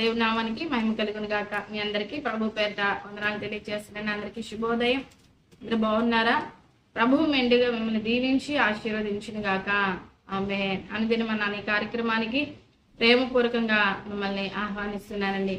దేవుని నామానికి మహిమ కలుగును గాక. మీ అందరికీ ప్రభు పేరిట వందనాలు తెలియజేస్తున్నాను అందరికీ శుభోదయం. మీరు బాగున్నారా? ప్రభువు మెండుగా మిమ్మల్ని దీవించి ఆశీర్వదించిన గాక. ఆమె అనుదిన మన ఈ కార్యక్రమానికి ప్రేమపూర్వకంగా మిమ్మల్ని ఆహ్వానిస్తున్నానండి.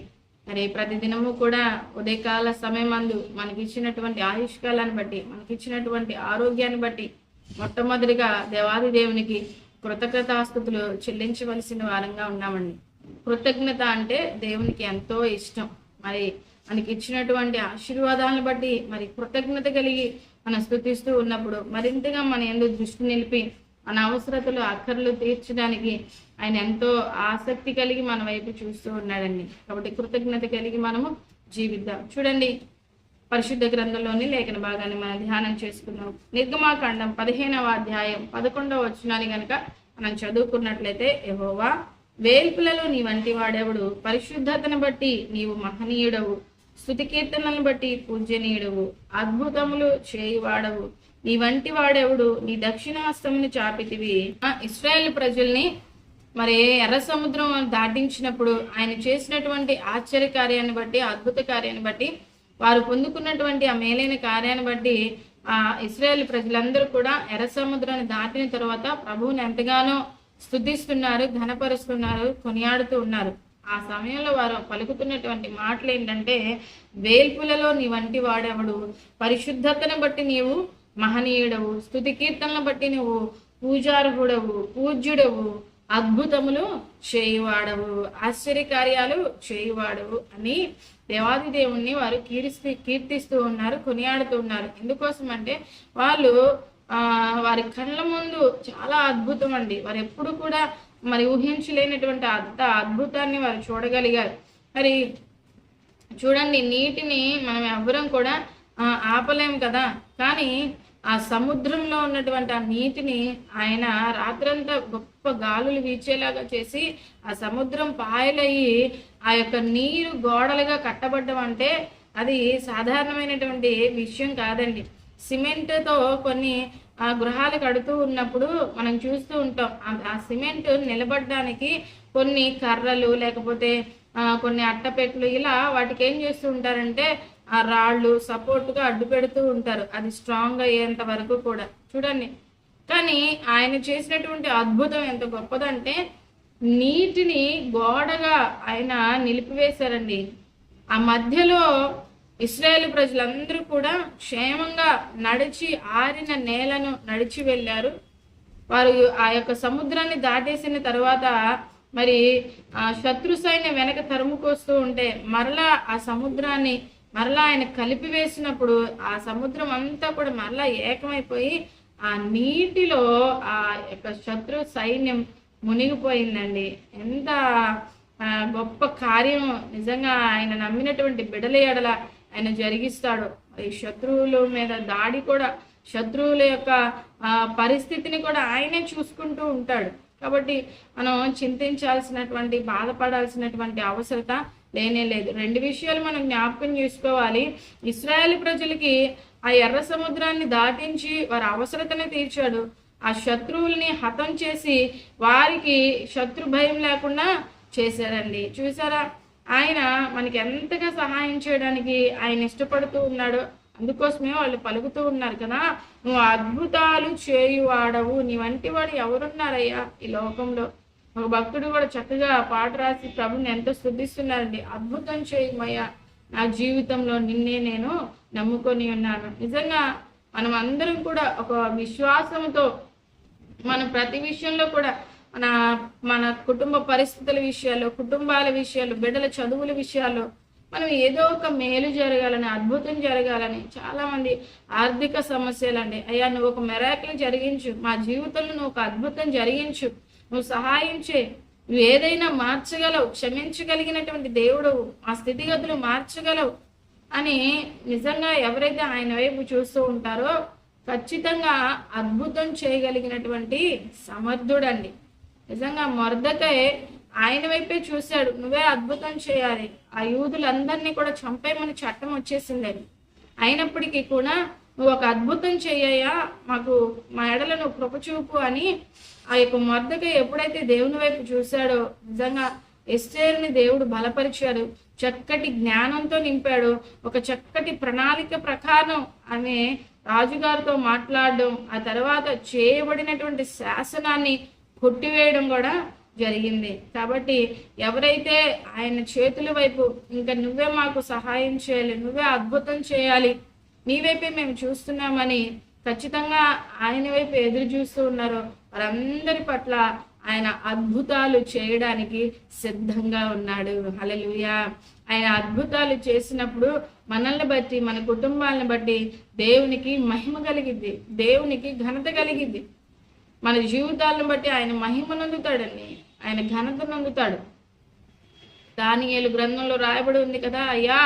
మరి ప్రతిదినము కూడా ఉదయకాల సమయమందు మనకి ఇచ్చినటువంటి ఆయుష్కాలాన్ని బట్టి మనకి ఇచ్చినటువంటి ఆరోగ్యాన్ని బట్టి మొట్టమొదటిగా దేవాది దేవునికి కృతజ్ఞతాస్తుతులు చెల్లించవలసిన వారంగా ఉన్నామండి. కృతజ్ఞత అంటే దేవునికి ఎంతో ఇష్టం. మరి మనకి ఇచ్చినటువంటి ఆశీర్వాదాలను బట్టి మరి కృతజ్ఞత కలిగి మనం స్థుతిస్తూ ఉన్నప్పుడు మరింతగా మన ఎందుకు దృష్టి నిలిపి మన అవసరతలు అక్కర్లు తీర్చడానికి ఆయన ఎంతో ఆసక్తి కలిగి మన వైపు చూస్తూ ఉన్నాడండి. కాబట్టి కృతజ్ఞత కలిగి మనము జీవిద్దాం. చూడండి పరిశుద్ధ గ్రంథంలోని లేఖన భాగాన్ని మనం ధ్యానం చేసుకున్నాం నిర్గమాకాండం పదిహేనవ అధ్యాయం పదకొండవ వచనాన్ని కనుక మనం చదువుకున్నట్లయితే ఎవోవా వేల్పులలో నీ వంటి వాడెవడు? పరిశుద్ధతను బట్టి నీవు మహనీయుడవు. స్థుతి కీర్తనలను బట్టి పూజనీయుడవు అద్భుతములు చేయువాడవు. నీ వంటి వాడెవడు? నీ దక్షిణాస్తమును చాపితివి. ఆ ఇస్రాయేల్ ప్రజల్ని మరి ఎర్ర సముద్రం దాటించినప్పుడు ఆయన చేసినటువంటి ఆశ్చర్య కార్యాన్ని బట్టి అద్భుత కార్యాన్ని బట్టి వారు పొందుకున్నటువంటి ఆ మేలైన కార్యాన్ని బట్టి ఆ ఇస్రాయేల్ ప్రజలందరూ కూడా ఎర్ర సముద్రాన్ని దాటిన తర్వాత ప్రభువుని ఎంతగానో స్థుతిస్తున్నారు ఘనపరుస్తున్నారు కొనియాడుతూ ఉన్నారు. ఆ సమయంలో వారు పలుకుతున్నటువంటి మాటలు ఏంటంటే వేల్పులలో నీ వంటి వాడెవడు? పరిశుద్ధతను బట్టి నీవు మహనీయుడవు. స్థుతి కీర్తనలను బట్టి నువ్వు పూజార్హుడవు పూజ్యుడవు. అద్భుతములు చేయువాడవు. ఆశ్చర్యకార్యాలు చేయువాడవు అని దేవాది దేవుణ్ణి వారు కీర్తిస్తూ కీర్తిస్తూ ఉన్నారు కొనియాడుతూ ఉన్నారు. ఎందుకోసం అంటే వాళ్ళు వారి కళ్ళ ముందు చాలా అద్భుతం అండి. వారు ఎప్పుడు కూడా మరి ఊహించలేనటువంటి అంత అద్భుతాన్ని వారు చూడగలిగారు. మరి చూడండి నీటిని మనం ఎవ్వరం కూడా ఆపలేము ఆపలేం కదా? కానీ ఆ సముద్రంలో ఉన్నటువంటి ఆ నీటిని ఆయన రాత్రంతా గొప్ప గాలులు వీచేలాగా చేసి ఆ సముద్రం పాయలయ్యి ఆ యొక్క నీరు గోడలుగా కట్టబడ్డం అంటే అది సాధారణమైనటువంటి విషయం కాదండి. సిమెంట్తో కొన్ని ఆ గృహాలు కడుతూ ఉన్నప్పుడు మనం చూస్తూ ఉంటాం. ఆ- సిమెంట్ నిలబడడానికి కొన్ని కర్రలు లేకపోతే కొన్ని అట్టపెట్లు ఇలా వాటికి ఏం చేస్తూ ఉంటారంటే ఆ రాళ్ళు సపోర్ట్గా అడ్డు పెడుతూ ఉంటారు. అది స్ట్రాంగ్ అయ్యేంత వరకు కూడా. చూడండి. కానీ ఆయన చేసినటువంటి అద్భుతం ఎంత గొప్పదంటే నీటిని గోడగా ఆయన నిలిపివేశారండి. ఆ మధ్యలో ఇస్రాయేల్ ప్రజలందరూ కూడా క్షేమంగా నడిచి ఆరిన నేలను నడిచి వెళ్ళారు. వారు ఆ యొక్క సముద్రాన్ని దాటేసిన తర్వాత మరి ఆ శత్రు సైన్యం వెనక తరుముకొస్తూ ఉంటే మరలా ఆ సముద్రాన్ని మరలా ఆయన కలిపివేసినప్పుడు ఆ సముద్రం అంతా కూడా మరలా ఏకమైపోయి ఆ నీటిలో ఆ యొక్క శత్రు సైన్యం మునిగిపోయిందండి. ఎంత గొప్ప కార్యం నిజంగా ఆయన నమ్మినటువంటి బిడల ఎడల ఆయన జరిగిస్తాడు. ఈ శత్రువుల మీద దాడి కూడా శత్రువుల యొక్క ఆ, పరిస్థితిని కూడా ఆయనే చూసుకుంటూ ఉంటాడు. కాబట్టి మనం చింతించాల్సినటువంటి బాధపడాల్సినటువంటి అవసరత లేనే లేదు. రెండు విషయాలు మనం జ్ఞాపకం చేసుకోవాలి. ఇస్రాయేల్ ప్రజలకి ఆ ఎర్ర సముద్రాన్ని దాటించి వారి అవసరతను తీర్చాడు. ఆ శత్రువుల్ని హతం చేసి వారికి శత్రు భయం లేకుండా చేశారండి. చూసారా? ఆయన మనకి ఎంతగా సహాయం చేయడానికి ఆయన ఇష్టపడుతూ ఉన్నాడు అందుకోసమే వాళ్ళు పలుకుతూ ఉన్నారు కదా. నువ్వు అద్భుతాలు చేయువాడవు. నీ వంటి వాడు ఎవరున్నారయ్యా ఈ లోకంలో? ఒక భక్తుడు కూడా చక్కగా పాట రాసి ప్రభుని ఎంతో శుద్ధిస్తున్నారండి అద్భుతం చేయమయ్యా. నా జీవితంలో నిన్నే నేను నమ్ముకొని ఉన్నాను. నిజంగా మనం అందరం కూడా ఒక విశ్వాసంతో మనం ప్రతి విషయంలో కూడా మన మన కుటుంబ పరిస్థితుల విషయాలు కుటుంబాల విషయాలు బిడ్డల చదువుల విషయాల్లో మనం ఏదో ఒక మేలు జరగాలని అద్భుతం జరగాలని చాలామంది ఆర్థిక ఆర్థిక సమస్యలండి. అయ్యా నువ్వు ఒక మెరాకిల్ జరిగించు. మా జీవితంలో నువ్వు ఒక అద్భుతం జరిగించు. నువ్వు సహాయించే నువ్వు ఏదైనా మార్చగలవు. క్షమించగలిగినటువంటి దేవుడు ఆ స్థితిగతులు మార్చగలవు అని నిజంగా ఎవరైతే ఆయన వైపు చూస్తూ ఉంటారో ఖచ్చితంగా అద్భుతం చేయగలిగినటువంటి సమర్థుడండి. నిజంగా మొరదకై ఆయన వైపే చూశాడు. నువ్వే అద్భుతం చేయాలి. ఆ యూదులందరినీ కూడా చంపేయమని చట్టం వచ్చేసిందని. అయినప్పటికీ కూడా నువ్వు ఒక అద్భుతం చెయ్యయ్యా మాకు మా ఎడల నువ్వు అని ఆ యొక్క మొర్దకై ఎప్పుడైతే దేవుని వైపు చూశాడో నిజంగా ఎస్టేర్ని దేవుడు బలపరిచాడు. చక్కటి జ్ఞానంతో నింపాడు. ఒక చక్కటి ప్రణాళిక ప్రకారం అనే రాజుగారితో మాట్లాడడం ఆ తర్వాత చేయబడినటువంటి శాసనాన్ని కొట్టివేయడం కూడా జరిగింది. కాబట్టి ఎవరైతే ఆయన చేతుల వైపు ఇంకా నువ్వే మాకు సహాయం చేయాలి నువ్వే అద్భుతం చేయాలి నీ వైపే మేము చూస్తున్నామని ఖచ్చితంగా ఆయన వైపు ఎదురు చూస్తూ ఉన్నారో వారందరి పట్ల ఆయన అద్భుతాలు చేయడానికి సిద్ధంగా ఉన్నాడు. హల్లెలూయా. ఆయన అద్భుతాలు చేసినప్పుడు మనల్ని బట్టి మన కుటుంబాలను బట్టి దేవునికి మహిమ కలిగిద్ది దేవునికి ఘనత కలిగిద్ది. మన జీవితాలను బట్టి ఆయన మహిమ నందుతాడండి ఆయన ఘనత నందుతాడు. దానియేలు గ్రంథంలో రాయబడి ఉంది కదా అయ్యా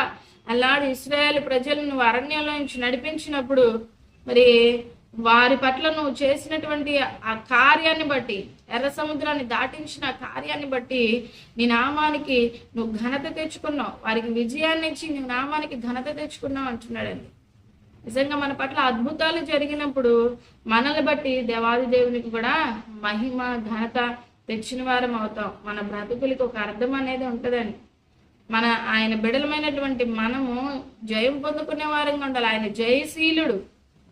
అలాడు ఇస్రాయేల్ ప్రజలను అరణ్యంలో నుంచి నడిపించినప్పుడు మరి వారి పట్ల నువ్వు చేసినటువంటి ఆ కార్యాన్ని బట్టి ఎర్ర సముద్రాన్ని దాటించిన కార్యాన్ని బట్టి నీ నామానికి నువ్వు ఘనత తెచ్చుకున్నావు. వారికి విజయాన్ని ఇచ్చి నీ నామానికి ఘనత తెచ్చుకున్నావు అంటున్నాడండి. నిజంగా మన పట్ల అద్భుతాలు జరిగినప్పుడు మనల్ని బట్టి దేవాది దేవునికి కూడా మహిమ ఘనత తెచ్చిన వారం అవుతాం. మన బ్రతుకులకి ఒక అర్థం అనేది ఉంటుందండి. మన ఆయన బిడలమైనటువంటి మనము జయం పొందుకునే వారంగా ఉండాలి. ఆయన జయశీలుడు.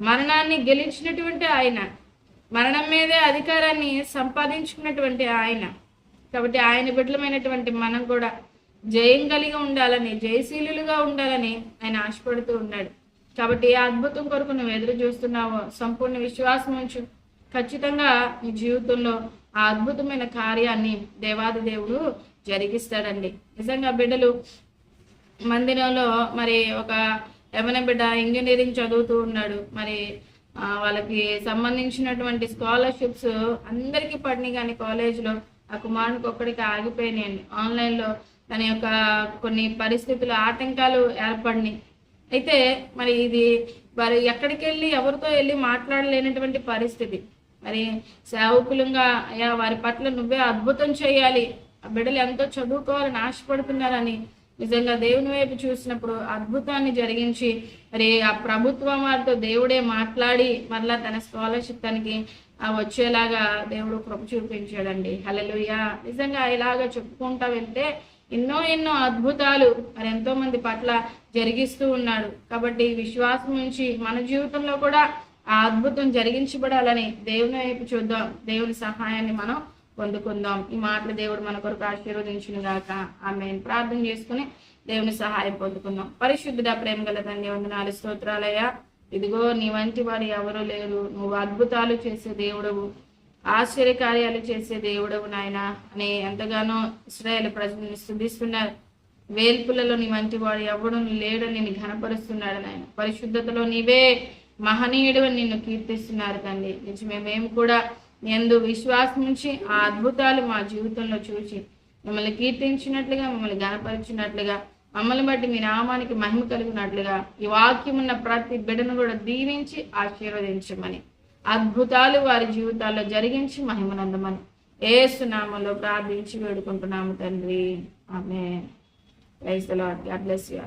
మరణాన్ని గెలిచినటువంటి ఆయన. మరణం మీదే అధికారాన్ని సంపాదించుకున్నటువంటి ఆయన. కాబట్టి ఆయన బిడ్డలమైనటువంటి మనం కూడా జయం కలిగి ఉండాలని జయశీలులుగా ఉండాలని ఆయన ఆశపడుతూ ఉన్నాడు. కాబట్టి ఏ అద్భుతం కొరకు నువ్వు ఎదురు చూస్తున్నావో సంపూర్ణ విశ్వాసం ఉంచు. ఖచ్చితంగా నీ జీవితంలో ఆ అద్భుతమైన కార్యాన్ని దేవాది దేవుడు జరిగిస్తాడండి. నిజంగా బిడ్డలు మందిరంలో మరి ఒక యమన బిడ్డ ఇంజనీరింగ్ చదువుతూ ఉన్నాడు. మరి వాళ్ళకి సంబంధించినటువంటి స్కాలర్షిప్స్ అందరికీ పడినాయి కానీ కాలేజ్లో ఆ కుమారునికి ఒక్కడికి ఆగిపోయినాయండి. ఆన్లైన్లో తన యొక్క కొన్ని పరిస్థితులు ఆటంకాలు ఏర్పడినాయి. అయితే మరి ఇది వారు ఎక్కడికి వెళ్ళి ఎవరితో వెళ్ళి మాట్లాడలేనటువంటి పరిస్థితి. మరి సేవకులంగా అయ్యా వారి పట్ల నువ్వే అద్భుతం చేయాలి. ఆ బిడ్డలు ఎంతో చదువుకోవాలని ఆశపడుతున్నారని నిజంగా దేవుని వైపు చూసినప్పుడు అద్భుతాన్ని జరిగించి మరి ఆ ప్రభుత్వం వారితో దేవుడే మాట్లాడి మరలా తన స్కాలర్షిప్ తనకి ఆ వచ్చేలాగా దేవుడు కృప చూపించాడండి. హలలుయ నిజంగా ఇలాగ చెప్పుకుంటా వెళ్తే ఎన్నో ఎన్నో అద్భుతాలు మరి ఎంతో మంది పట్ల జరిగిస్తూ ఉన్నాడు. కాబట్టి విశ్వాసం నుంచి మన జీవితంలో కూడా ఆ అద్భుతం జరిగించబడాలని దేవుని వైపు చూద్దాం. దేవుని సహాయాన్ని మనం పొందుకుందాం. ఈ మాటలు దేవుడు మన కొరకు ఆశీర్వదించిన గాక ఆమె ప్రార్థన చేసుకుని దేవుని సహాయం పొందుకుందాం. పరిశుద్ధుడ ప్రేమ గల తండ్రి వందనాలు స్తోత్రాలయ్యా. ఇదిగో నీ వంటి వారు ఎవరు లేరు. నువ్వు అద్భుతాలు చేసే దేవుడవు. ఆశ్చర్యకార్యాలు చేసే దేవుడవు నాయన. అని ఎంతగానో ఇస్రాయేల్ ప్రజల్ని స్థుతిస్తున్నారు వేల్పులలో నీ వంటి వాడు ఎవడు లేడని నిన్ను ఘనపరుస్తున్నాడు నాయన. పరిశుద్ధతలో నీవే మహనీయుడు అని నిన్ను కీర్తిస్తున్నారు తండ్రి. నిజమే మేము కూడా ఎందు విశ్వాసం ఉంచి ఆ అద్భుతాలు మా జీవితంలో చూసి మిమ్మల్ని కీర్తించినట్లుగా మిమ్మల్ని గనపరిచినట్లుగా మమ్మల్ని బట్టి మీ నామానికి మహిమ కలిగినట్లుగా ఈ వాక్యం ఉన్న ప్రతి బిడ్డను కూడా దీవించి ఆశీర్వదించమని. అద్భుతాలు వారి జీవితాల్లో జరిగించి మహిమనందమని ఏసునామంలో ప్రార్థించి వేడుకుంటున్నాము తండ్రి. ఆమె ప్రైజ్ గాడ్ బ్లెస్ యూ